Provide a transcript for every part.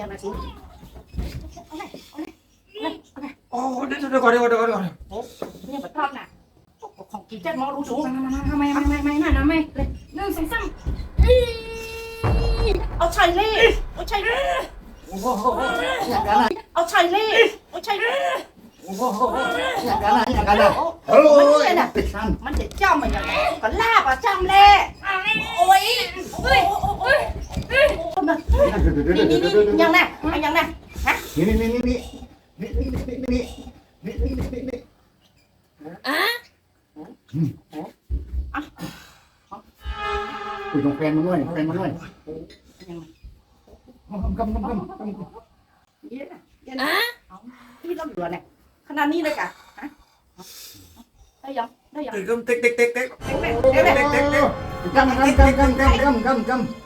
ยังไงกูเอาเลยเอาเลยเอาเลยเอาเลยโอ้เดี๋ยวเดี๋ยวก่อนเดี๋ยวก่อนเดี๋ยวก่อนเดี๋ยวก่อนเนี่ยแบบชอบน่ะของกินแจ๊ดมอรู้สูงทำไมทำไมทำไมหน่อยนะไม่เลยหนึ่งสองสามเอาชัยเล่เอาชัยเล่โอ้โหอย่างนั้นนะเอาชัยเล่เอาชัยเล่โอ้โหอย่างนั้นนะอย่างนั้นนะโอ้โอ้มันยเนี่ยน่ะติดชั้นมันจะจ้ำมันอย่างไรก็ลาบอะจ้ำเล่โอ้ยโอ้ยโอ้ย นี่นี่นี่ยังไงยังไงนี่นี่นี่นี่นี่นี่นี่นี่นี่นี่นี่นี่นี่คุยกับแฟนมาด้วยแฟนมาด้วยกำกำกำกำกำเยอะนะเยอะนะพี่ต้องเหลือเนี่ยขนาดนี้เลยกะฮะได้ยังได้ยังติ๊กติ๊กติ๊กติ๊กติ๊กเด็กเด็กเด็กติ๊กติ๊กกำกำกำกำกำกำกำกำ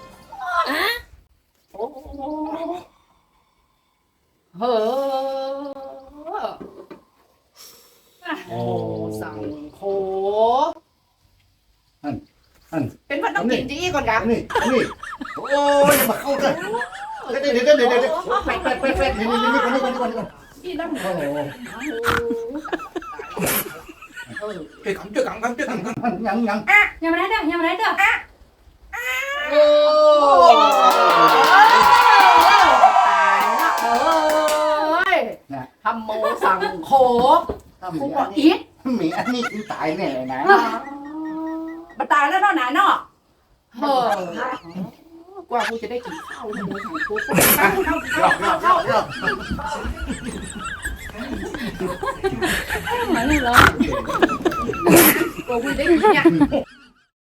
โโหนั่นนั่นเป็นพันต้องกินจี้ก่อนกันนี่นี่โอ้ยมาเข้ากันเดี๋ยวเดี๋ยวเดี๋ยวเดี๋ยวเดี๋ยวเปไปไปเปนี่นี่นี่คนนี้คนนี้คนนี้คนนี่นั่งโอ้โหเจ๊กังเจ้ากังกังเจ๊กังกังยังยังอะยังไม่ได้เด้อยังไม่ได้เด้ออะโอ้ตายละเอ้ยธรโมสังโฆธรรมโมอิท หมีอันนี้คือตายแน่นะมาตายแล้วเนาะหนาเนาะเฮ้กว่ากูจะได้กินข้าวเลยของกูข้าวข้าวหยอกหยอกหยอกหยอกเหมือนเลยเหรอกว่ากูได้กินเนี่ย